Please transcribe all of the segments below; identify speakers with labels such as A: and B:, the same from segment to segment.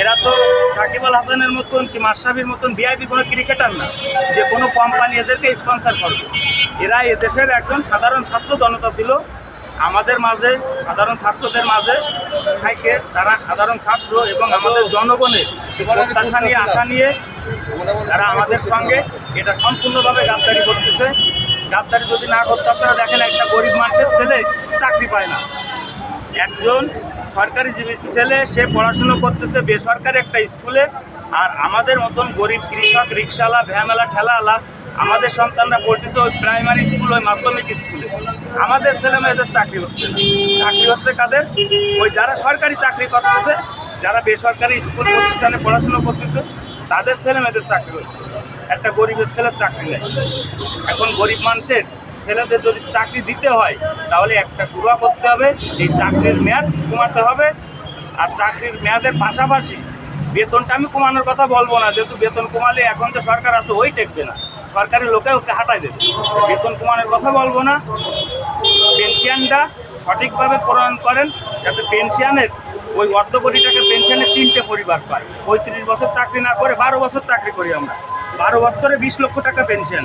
A: এরা তো সাকিব আল হাসানের মতন কি মাশরাফির মতন ভিআইপি কোনো ক্রিকেটার না, যে কোনো কোম্পানি এদেরকে স্পন্সর করবে। এরা এদেশের একজন সাধারণ ছাত্র জনতা ছিল। আমাদের মাঝে, সাধারণ ছাত্রদের মাঝে থাকে তারা সাধারণ ছাত্র এবং আমাদের জনগণের প্রত্যাশা নিয়ে, আশা নিয়ে তারা আমাদের সঙ্গে এটা সম্পূর্ণভাবে গাদ্দারি করতেছে। গাদ্দারি যদি না করতে, আপনারা দেখেন একটা গরিব মানুষের ছেলে চাকরি পায় না। একজন সরকারি ছেলে, সে পড়াশুনো করতেছে বেসরকারি একটা স্কুলে, আর আমাদের মতন গরিব কৃষক, রিক্সাওয়ালা, ভ্যানওয়ালা, ঠেলাওয়ালা, আমাদের সন্তানরা পড়তেছে ওই প্রাইমারি স্কুল ওই মাধ্যমিক স্কুলে আমাদের ছেলে মেয়েদের চাকরি হচ্ছে চাকরি হচ্ছে কাদের? ওই যারা সরকারি চাকরি করতেছে, যারা বেসরকারি স্কুল প্রতিষ্ঠানে পড়াশুনো করতেছে, তাদের ছেলে মেয়েদের চাকরি হচ্ছে একটা গরিবের ছেলের চাকরি নেই। এখন গরিব মানুষের ছেলেদের যদি চাকরি দিতে হয়, তাহলে একটা শুরু করতে হবে। এই চাকরির মেয়াদ কমাতে হবে। আর চাকরির মেয়াদের পাশাপাশি বেতনটা আমি কমানোর কথা বলব না। যেহেতু বেতন কমালে এখন যে সরকার আছে, ওই টেকবে না। সরকারি লোকে ওকে হাঁটাই দেবে। বেতন কমানোর কথা বলব না। পেনশনটা সঠিকভাবে প্রণয়ন করেন, যাতে পেনশনের ওই অর্ধ কোটি টাকা পেনশনের তিনটে পরিবার পায়। পঁয়ত্রিশ বছর চাকরি না করে বারো বছর চাকরি করি আমরা। বারো বছরে বিশ লক্ষ টাকা পেনশন।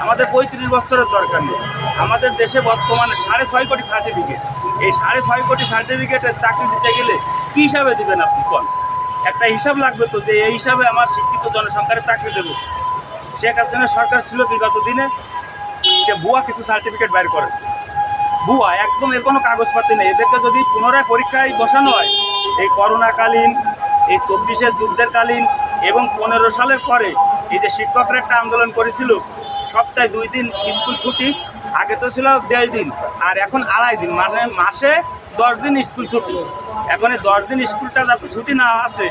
A: আমাদের পঁয়ত্রিশ বছরের দরকার নেই। আমাদের দেশে বর্তমানে সাড়ে ছয় কোটি সার্টিফিকেট এই সাড়ে ছয় কোটি সার্টিফিকেটের চাকরি দিতে গেলে কী হিসাবে দেবেন আপনি? কোন? একটা হিসাব লাগবে তো যে এই হিসাবে আমার শিক্ষিত জনসংখ্যার চাকরি দেবো। শেখ হাসিনা সরকার ছিল বিগত দিনে। সে ভুয়া কিছু সার্টিফিকেট বের করেছে। ভুয়া, একদম এর কোনো কাগজপত্র নেই। এদেরকে যদি পুনরায় পরীক্ষায় বসানো হয়, এই করোনাকালীন, এই চব্বিশের যুদ্ধের কালীন এবং পনেরো সালের পরে এই যে শিক্ষকরা একটা আন্দোলন করেছিল, সপ্তাহে দুই দিন স্কুল ছুটি, আগে তো ছিল দেড় দিন, আর এখন আড়াই দিন। মানে মাসে দশ দিন স্কুল ছুটি। এখন এই দশ দিন স্কুলটা যাতে ছুটি না আসে,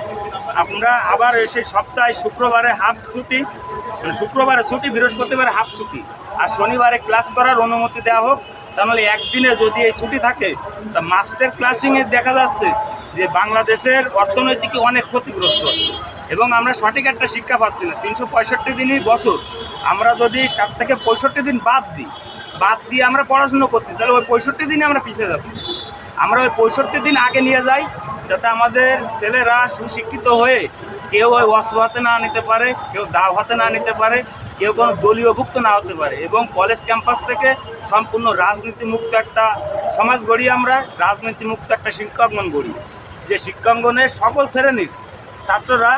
A: আমরা আবার এসে সপ্তাহে শুক্রবারে হাফ ছুটি মানে শুক্রবারে ছুটি, বৃহস্পতিবারে হাফ ছুটি। আর শনিবারে ক্লাস করার অনুমতি দেওয়া হোক, তাহলে একদিনে যদি এই ছুটি থাকে, তা মাস্টার ক্লাসিংয়ে দেখা যাচ্ছে যে বাংলাদেশের অর্থনৈতিক অনেক ক্ষতিগ্রস্ত। এবং আমরা সঠিক একটা শিক্ষা পাচ্ছি না। তিনশো পঁয়ষট্টি দিনই বছর। আমরা যদি তার থেকে পঁয়ষট্টি দিন বাদ দিই, বাদ দিয়ে আমরা পড়াশুনো করছি, তাহলে ওই পঁয়ষট্টি দিনে আমরা পিছিয়ে যাচ্ছি। আমরা ওই পঁয়ষট্টি দিন আগে নিয়ে যাই, যাতে আমাদের ছেলেরা সুশিক্ষিত হয়ে কেউ ওই হাতে না নিতে পারে, কেউ দাও হাতে না নিতে পারে, কেউ কোনো দলীয়ভুক্ত না হতে পারে এবং কলেজ ক্যাম্পাস থেকে সম্পূর্ণ রাজনীতি মুক্ত একটা সমাজ গড়ি আমরা রাজনীতি মুক্ত একটা শিক্ষাঙ্গন গড়ি। যে শিক্ষাঙ্গনের সকল শ্রেণির ছাত্ররা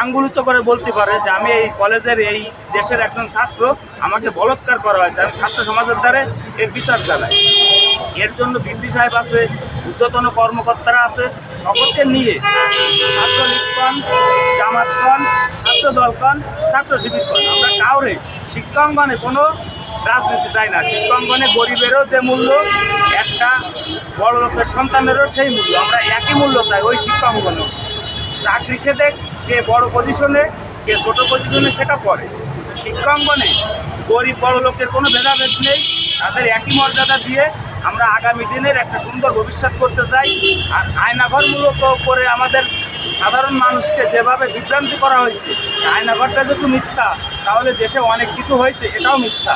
A: আঙ্গুলিত করে বলতে পারে যে, আমি এই কলেজের এই দেশের একজন ছাত্র, আমাকে বলৎকার করা হয়েছে, আমি ছাত্র সমাজের দ্বারা এর বিচার চালাই এর জন্য বিসি সাহেব আছে ঊর্ধ্বতন কর্মকর্তারা আছে, সকলকে নিয়ে ছাত্র লীগকন জামাতকন ছাত্র দলকন ছাত্র আমরা কাউরে শিক্ষাঙ্গনে কোনো রাজনীতি চাই না। শিক্ষাঙ্গনে গরিবেরও যে মূল্য, একটা বড় লোকের সন্তানেরও সেই মূল্য, আমরা একই মূল্য চাই ওই শিক্ষাঙ্গনে চাকরি খেতে কে বড় পজিশনে কে ছোট পজিশনে সেটা পড়ে শিক্ষাঙ্গনে গরিব বড় লোকের কোনো ভেদাভেদ নেই, তাদের একই মর্যাদা দিয়ে আমরা আগামী দিনের একটা সুন্দর ভবিষ্যৎ করতে চাই। আর আয়নাঘরমূলক করে আমাদের সাধারণ মানুষকে যেভাবে বিভ্রান্তি করা হয়েছে, আয়নাঘরটা যেহেতু মিথ্যা, তাহলে দেশে অনেক কিছু হয়েছে, এটাও মিথ্যা।